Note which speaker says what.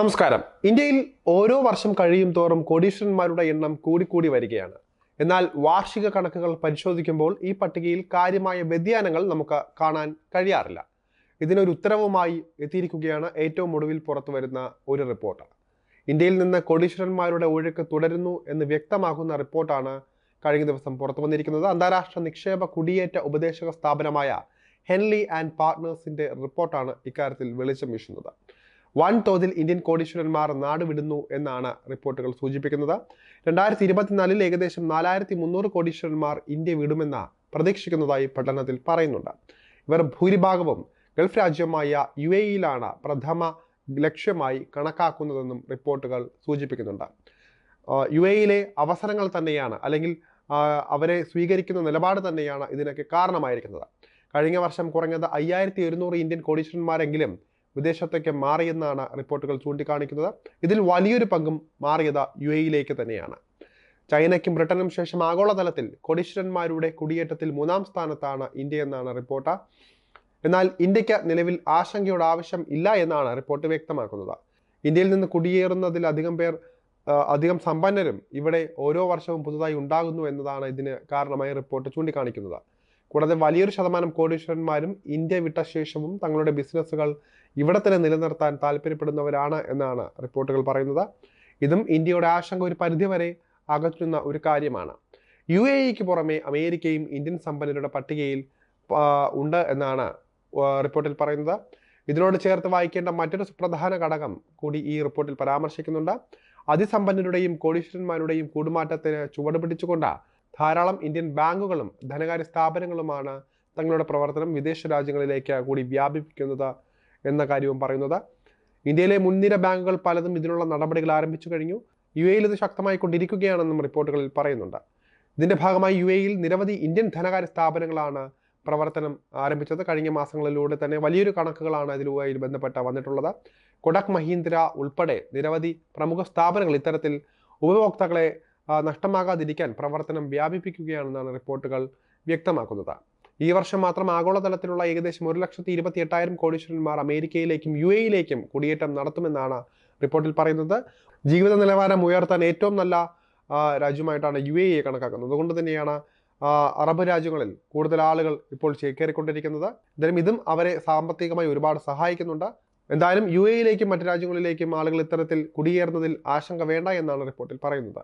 Speaker 1: നമസ്കാരം. ഇന്ത്യയിൽ ഓരോ വർഷം കഴിയും തോറും കോടീശ്വരന്മാരുടെ എണ്ണം കൂടിക്കൂടി വരികയാണ്. എന്നാൽ വാർഷിക കണക്കുകൾ പരിശോധിക്കുമ്പോൾ ഈ പട്ടികയിൽ കാര്യമായ വ്യതിയാനങ്ങൾ നമുക്ക് കാണാൻ കഴിയാറില്ല. ഇതിനൊരു ഉത്തരവുമായി എത്തിയിരിക്കുകയാണ് ഏറ്റവും ഒടുവിൽ പുറത്തു വരുന്ന ഒരു റിപ്പോർട്ട്. ഇന്ത്യയിൽ നിന്ന് കോടീശ്വരന്മാരുടെ ഒഴുക്ക് തുടരുന്നു എന്ന് വ്യക്തമാക്കുന്ന റിപ്പോർട്ടാണ് കഴിഞ്ഞ ദിവസം പുറത്തു വന്നിരിക്കുന്നത്. അന്താരാഷ്ട്ര നിക്ഷേപ കുടിയേറ്റ ഉപദേശക സ്ഥാപനമായ ഹെൻലി ആൻഡ് പാർട്ട്നേഴ്സിന്റെ റിപ്പോർട്ടാണ് ഇക്കാര്യത്തിൽ വെളിച്ചം വീശുന്നത്. വൻ തോതിൽ ഇന്ത്യൻ കോടീശ്വരന്മാർ നാടുവിടുന്നു എന്നാണ് റിപ്പോർട്ടുകൾ സൂചിപ്പിക്കുന്നത്. രണ്ടായിരത്തി ഇരുപത്തിനാലിൽ ഏകദേശം നാലായിരത്തി മുന്നൂറ് കോടീശ്വരന്മാർ ഇന്ത്യ വിടുമെന്ന് പ്രതീക്ഷിക്കുന്നതായി പഠനത്തിൽ പറയുന്നുണ്ട്. ഇവർ ഭൂരിഭാഗവും ഗൾഫ് രാജ്യമായ യു എ ഇയിലാണ് പ്രഥമ ലക്ഷ്യമായി കണക്കാക്കുന്നതെന്നും റിപ്പോർട്ടുകൾ സൂചിപ്പിക്കുന്നുണ്ട്. യു എ യിലെ അവസരങ്ങൾ തന്നെയാണ് അല്ലെങ്കിൽ അവരെ സ്വീകരിക്കുന്ന നിലപാട് തന്നെയാണ് ഇതിനൊക്കെ കാരണമായിരിക്കുന്നത്. കഴിഞ്ഞ വർഷം കുറഞ്ഞത് അയ്യായിരത്തി ഒരുന്നൂറ് ഇന്ത്യൻ കോടീശ്വരന്മാരെങ്കിലും വിദേശത്തേക്ക് മാറിയെന്നാണ് റിപ്പോർട്ടുകൾ ചൂണ്ടിക്കാണിക്കുന്നത്. ഇതിൽ വലിയൊരു പങ്കും മാറിയത് യു എയിലേക്ക് തന്നെയാണ്. ചൈനയ്ക്കും ബ്രിട്ടനും ശേഷം ആഗോളതലത്തിൽ കൊടീശ്വരന്മാരുടെ കുടിയേറ്റത്തിൽ മൂന്നാം സ്ഥാനത്താണ് ഇന്ത്യ എന്നാണ് റിപ്പോർട്ട്. എന്നാൽ ഇന്ത്യയ്ക്ക് നിലവിൽ ആശങ്കയുടെ ആവശ്യം ഇല്ല എന്നാണ് റിപ്പോർട്ട് വ്യക്തമാക്കുന്നത്. ഇന്ത്യയിൽ നിന്ന് കുടിയേറുന്നതിൽ അധികം പേർ അധികം സമ്പന്നരും ഇവിടെ ഓരോ വർഷവും പുതുതായി ഉണ്ടാകുന്നു എന്നതാണ് ഇതിന് കാരണമായി റിപ്പോർട്ട് ചൂണ്ടിക്കാണിക്കുന്നത്. കൂടാതെ വലിയൊരു ശതമാനം കോടീശ്വരന്മാരും ഇന്ത്യ വിട്ട ശേഷവും തങ്ങളുടെ ബിസിനസ്സുകൾ ഇവിടെ തന്നെ നിലനിർത്താൻ താല്പര്യപ്പെടുന്നവരാണ് എന്നാണ് റിപ്പോർട്ടുകൾ പറയുന്നത്. ഇതും ഇന്ത്യയുടെ ആശങ്ക ഒരു പരിധിവരെ അകറ്റുന്ന ഒരു കാര്യമാണ്. യു എ ഇക്ക് പുറമെ അമേരിക്കയും ഇന്ത്യൻ സമ്പന്നരുടെ പട്ടികയിൽ ഉണ്ട് എന്നാണ് റിപ്പോർട്ടിൽ പറയുന്നത്. ഇതിനോട് ചേർത്ത് വായിക്കേണ്ട മറ്റൊരു സുപ്രധാന ഘടകം കൂടി ഈ റിപ്പോർട്ടിൽ പരാമർശിക്കുന്നുണ്ട്. അതിസമ്പന്നരുടെയും കോടീശ്വരന്മാരുടെയും കൂടുമാറ്റത്തിന് ചുവട് പിടിച്ചുകൊണ്ട് ധാരാളം ഇന്ത്യൻ ബാങ്കുകളും ധനകാര്യ സ്ഥാപനങ്ങളുമാണ് തങ്ങളുടെ പ്രവർത്തനം വിദേശ രാജ്യങ്ങളിലേക്ക് കൂടി വ്യാപിപ്പിക്കുന്നത് എന്ന കാര്യവും പറയുന്നത്. ഇന്ത്യയിലെ മുൻനിര ബാങ്കുകൾ പലതും ഇതിനുള്ള നടപടികൾ ആരംഭിച്ചു കഴിഞ്ഞു. യു എയിൽ ഇത് ശക്തമായി കൊണ്ടിരിക്കുകയാണെന്നും റിപ്പോർട്ടുകളിൽ പറയുന്നുണ്ട്. ഇതിന്റെ ഭാഗമായി യു എയിൽ നിരവധി ഇന്ത്യൻ ധനകാര്യ സ്ഥാപനങ്ങളാണ് പ്രവർത്തനം ആരംഭിച്ചത്. കഴിഞ്ഞ മാസങ്ങളിലൂടെ തന്നെ വലിയൊരു കണക്കുകളാണ് ഇതിലുമായി ബന്ധപ്പെട്ട് വന്നിട്ടുള്ളത്. കൊടക് മഹീന്ദ്ര ഉൾപ്പെടെ നിരവധി പ്രമുഖ സ്ഥാപനങ്ങൾ ഇത്തരത്തിൽ ഉപഭോക്താക്കളെ നഷ്ടമാകാതിരിക്കാൻ പ്രവർത്തനം വ്യാപിപ്പിക്കുകയാണെന്നാണ് റിപ്പോർട്ടുകൾ വ്യക്തമാക്കുന്നത്. ഈ വർഷം മാത്രം ആഗോളതലത്തിലുള്ള ഏകദേശം ഒരു ലക്ഷത്തി ഇരുപത്തി എട്ടായിരം കോടീശ്വരന്മാർ അമേരിക്കയിലേക്കും യു എയിലേക്കും കുടിയേറ്റം നടത്തുമെന്നാണ് റിപ്പോർട്ടിൽ പറയുന്നത്. ജീവിത നിലവാരം ഉയർത്താൻ ഏറ്റവും നല്ല രാജ്യമായിട്ടാണ് യു എ കണക്കാക്കുന്നത്. അതുകൊണ്ട് തന്നെയാണ് അറബ് രാജ്യങ്ങളിൽ കൂടുതൽ ആളുകൾ ഇപ്പോൾ ചേക്കേറിക്കൊണ്ടിരിക്കുന്നത് എന്തായാലും ഇതും അവരെ സാമ്പത്തികമായി ഒരുപാട് സഹായിക്കുന്നുണ്ട്. എന്തായാലും യു എയിലേക്കും മറ്റു രാജ്യങ്ങളിലേക്കും ആളുകൾ ഇത്തരത്തിൽ കുടിയേറുന്നതിൽ ആശങ്ക വേണ്ട എന്നാണ് റിപ്പോർട്ടിൽ പറയുന്നത്.